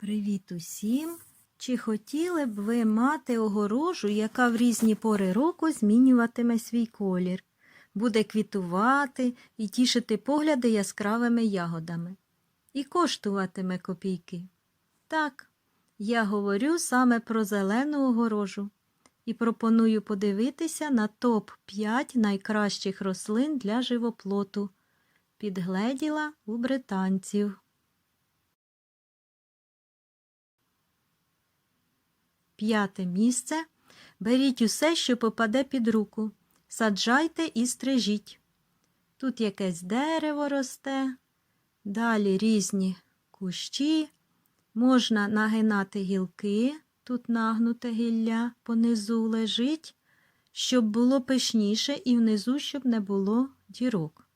Привіт усім! Чи хотіли б ви мати огорожу, яка в різні пори року змінюватиме свій колір, буде квітувати і тішити погляди яскравими ягодами, і коштуватиме копійки? Так, я говорю саме про зелену огорожу і пропоную подивитися на топ-5 найкращих рослин для живоплоту. Підгледіла у британців. П'яте місце. Беріть усе, що попаде під руку. Саджайте і стрижіть. Тут якесь дерево росте, далі різні кущі. Можна нагинати гілки, тут нагнуте гілля понизу лежить, щоб було пишніше і внизу, щоб не було дірок.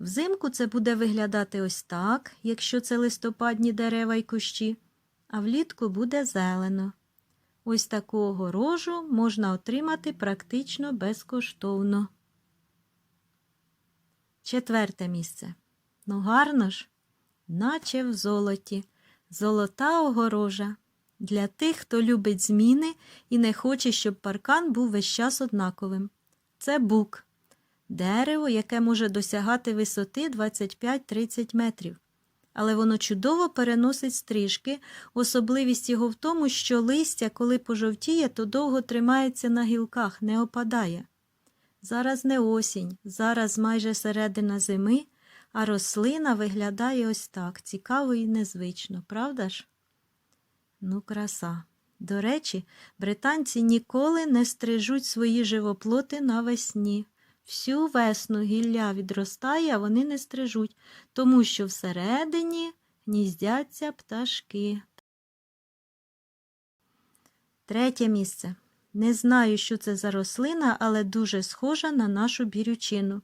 Взимку це буде виглядати ось так, якщо це листопадні дерева й кущі а влітку буде зелено. Ось таку огорожу можна отримати практично безкоштовно. Четверте місце. Ну, гарно ж, наче в золоті, золота огорожа. Для тих, хто любить зміни і не хоче, щоб паркан був весь час однаковим. Це бук. Дерево, яке може досягати висоти 25-30 метрів але воно чудово переносить стрижки. Особливість його в тому, що листя, коли пожовтіє, то довго тримається на гілках, не опадає. Зараз не осінь, зараз майже середина зими, а рослина виглядає ось так цікаво і незвично, правда ж? Ну, краса. До речі, британці ніколи не стрижуть свої живоплоти навесні. Всю весну гілля відростає, а вони не стрижуть, тому що всередині гніздяться пташки. Третє місце. Не знаю, що це за рослина, але дуже схожа на нашу бірючину.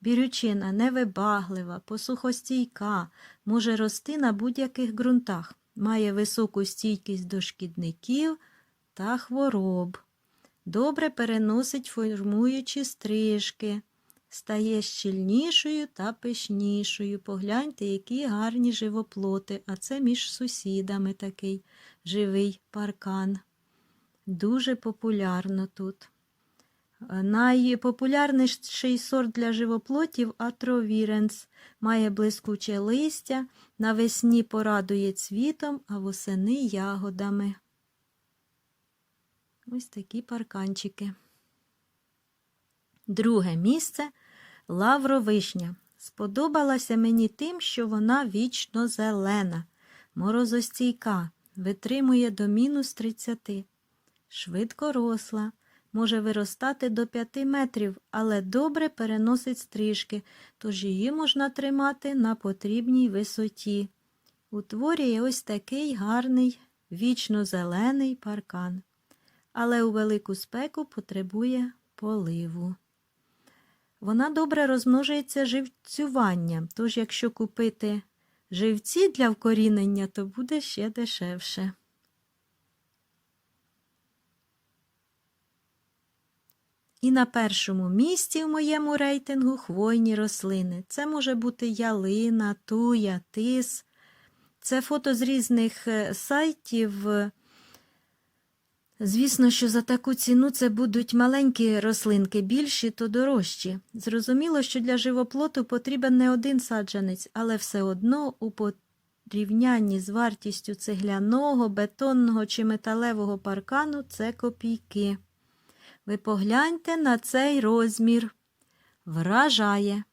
Бірючина невибаглива, посухостійка, може рости на будь-яких ґрунтах, має високу стійкість до шкідників та хвороб добре переносить формуючі стрижки, стає щільнішою та пишнішою. Погляньте, які гарні живоплоти, а це між сусідами такий живий паркан. Дуже популярно тут. Найпопулярніший сорт для живоплотів атровіренс. Має блискуче листя, навесні порадує цвітом, а восени ягодами. Ось такі парканчики. Друге місце лавровишня. Сподобалася мені тим, що вона вічно зелена, морозостійка, витримує до мінус 30. Швидко росла, може виростати до 5 метрів, але добре переносить стрижки, тож її можна тримати на потрібній висоті. Утворює ось такий гарний вічно зелений паркан але у велику спеку потребує поливу. Вона добре розмножується живцюванням, тож якщо купити живці для вкорінення, то буде ще дешевше. І на першому місці в моєму рейтингу хвойні рослини. Це може бути ялина, туя, тис. Це фото з різних е, сайтів. Звісно, що за таку ціну це будуть маленькі рослинки, більші, то дорожчі. Зрозуміло, що для живоплоту потрібен не один саджанець, але все одно у порівнянні з вартістю цегляного, бетонного чи металевого паркану це копійки. Ви погляньте на цей розмір. Вражає.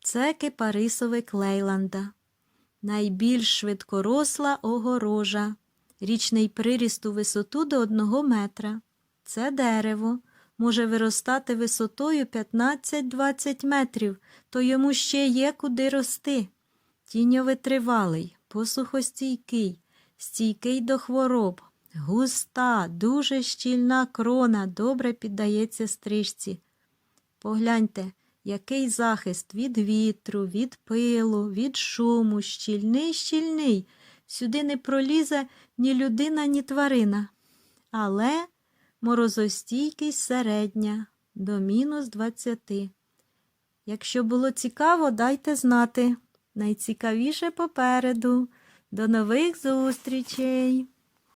Це кипарисовик Лейланда. Найбільш швидкоросла огорожа річний приріст у висоту до одного метра. Це дерево може виростати висотою 15-20 метрів, то йому ще є куди рости. Тіньовитривалий, посухостійкий, стійкий до хвороб, густа, дуже щільна крона добре піддається стрижці. Погляньте, який захист від вітру, від пилу, від шуму, щільний, щільний. Сюди не пролізе ні людина, ні тварина, але морозостійкість середня до мінус 20. Якщо було цікаво, дайте знати. Найцікавіше попереду. До нових зустрічей!